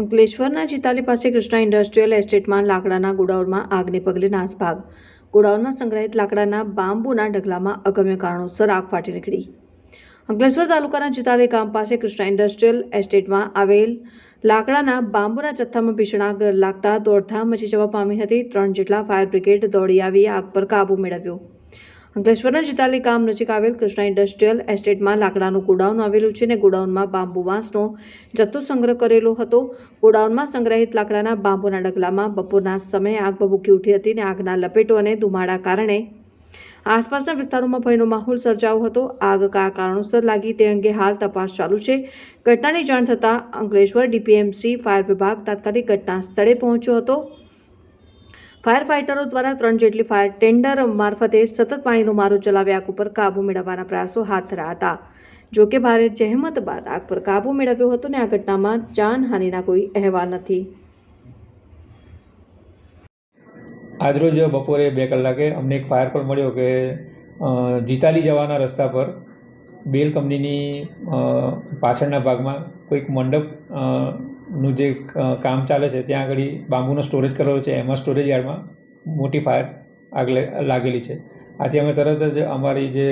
અંકલેશ્વરના ચિતાલી પાસે કૃષ્ણા ઇન્ડસ્ટ્રીયલ એસ્ટેટમાં લાકડાના ગોડાઉનમાં આગને પગલે નાસભાગ. ગોડાઉનમાં સંગ્રહિત લાકડાના બાંબુના ઢગલામાં અગમ્ય કારણોસર આગ ફાટી નીકળી. અંકલેશ્વર તાલુકાના ચિતાલી ગામ પાસે કૃષ્ણા ઇન્ડસ્ટ્રીયલ એસ્ટેટમાં આવેલ લાકડાના બાંબુના જથ્થામાં ભીષણ આગ લાગતા દોડધામ મચી જવા પામી હતી. ત્રણ જેટલા ફાયર બ્રિગેડ દોડી આવી આગ પર કાબૂ મેળવ્યો. અંકલેશ્વરના ચિતાલી ગામ નજીક આવેલ કૃષ્ણા ઇન્ડસ્ટ્રીયલ એસ્ટેટમાં લાકડાનું ગોડાઉન આવેલું છે અને ગોડાઉનમાં બાંબુ વાંસનો જથ્થો સંગ્રહ કરેલો હતો. ગોડાઉનમાં સંગ્રહિત લાકડાના બાંબુના ડગલામાં બપોરના સમયે આગ ભભૂકી ઉઠી હતી અને આગના લપેટો અને ધુમાડા કારણે આસપાસના વિસ્તારોમાં ભયનો માહોલ સર્જાયો હતો. આગ કયા કારણોસર લાગી તે અંગે હાલ તપાસ ચાલુ છે. ઘટનાની જાણ થતાં અંકલેશ્વર ડીપીએમસી ફાયર વિભાગ તાત્કાલિક ઘટના સ્થળે પહોંચ્યો હતો. ફાયર ફાઇટરો દ્વારા ત્રણ જેટલી ફાયર ટેન્ડર મારફતે સતત પાણીનો મારો ચલાવી આગ ઉપર કાબૂ મેળવવાના પ્રયાસો હાથ ધરા હતા. જો કે ભારે જહેમત બાદ આગ પર કાબૂ મેળવ્યો હતો ને આ ઘટનામાં જાનહાનિના કોઈ અહેવાલ નથી. આજરોજ બપોરે બે કલાકે અમને એક ફાયર કોલ મળ્યો કે જીતાલી જવાના રસ્તા પર બેલ કંપનીની પાછળના ભાગમાં કોઈક મંડપ નું જે કામ ચાલે છે, ત્યાં આગળ બાંબુનો સ્ટોરેજ કરેલો છે, એમાં સ્ટોરેજ યાર્ડમાં મોટી ફાયર આગ લાગેલી છે. આથી અમે તરત જ અમારી જે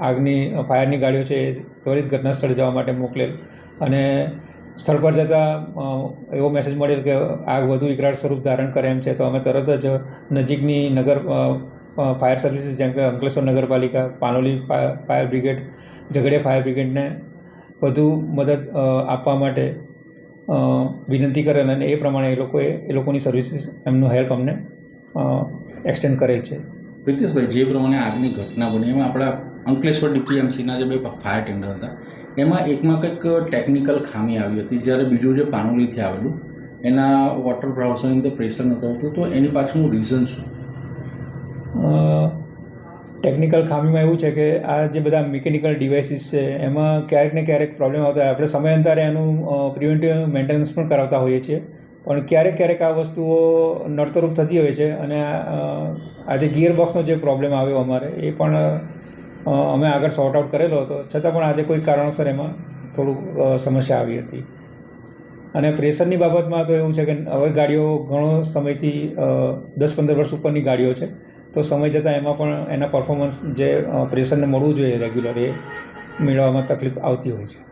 આગની ફાયરની ગાડીઓ છે, એ ત્વરિત ઘટના સ્થળે જવા માટે મોકલેલ. અને સ્થળ પર જતાં એવો મેસેજ મળેલ કે આગ વધુ વિકરાળ સ્વરૂપ ધારણ કરે એમ છે, તો અમે તરત જ નજીકની નગર ફાયર સર્વિસીસ જેમ કે અંકલેશ્વર નગરપાલિકા, Panoli fire brigade Jhagadia fire બ્રિગેડને વધુ મદદ આપવા માટે વિનંતી કરેલ અને એ પ્રમાણે એ લોકોએ એ લોકોની સર્વિસીસ એમનું હેલ્પ અમને એક્સટેન્ડ કરેલ છે. પ્રિતેશભાઈ જે પ્રમાણે આગની ઘટના બની એમાં આપણા અંકલેશ્વર ડીપીએમસીના જે બે ફાયર ટેન્ડર હતા એમાં એકમાં કંઈક ટેકનિકલ ખામી આવી હતી. જ્યારે બીજું જે પાનોલીથી આવેલું એના વોટર બ્રાઉઝરની અંદર પ્રેશર નહોતું હતું તો એની પાછળનું રીઝન શું? ટેકનિકલ ખામીમાં એવું છે કે આ જે બધા મિકેનિકલ ડિવાઇસીસ છે, એમાં ક્યારેક ને ક્યારેક પ્રોબ્લેમ આવતા હોય. આપણે સમયાંતરે એનું પ્રિવેન્ટિવ મેન્ટેનન્સ પણ કરાવતા હોઈએ છીએ. પણ ક્યારેક ક્યારેક આ વસ્તુઓ નડતરૂપ થતી હોય છે અને આ જે ગિયર બોક્સનો જે પ્રોબ્લેમ આવ્યો અમારે, એ પણ અમે આગળ સોર્ટ આઉટ કરેલો હતો. છતાં પણ આજે કોઈ કારણોસર એમાં થોડુંક સમસ્યા આવી હતી. અને પ્રેશરની બાબતમાં તો એવું છે કે હવે ગાડીઓ ઘણો સમયથી દસ પંદર વર્ષ ઉપરની ગાડીઓ છે. તો સમય જતાં એમાં પણ એના પરફોર્મન્સ જે પ્રેશરને મળવું જોઈએ રેગ્યુલર એ, મેળવવામાં તકલીફ આવતી હોય છે.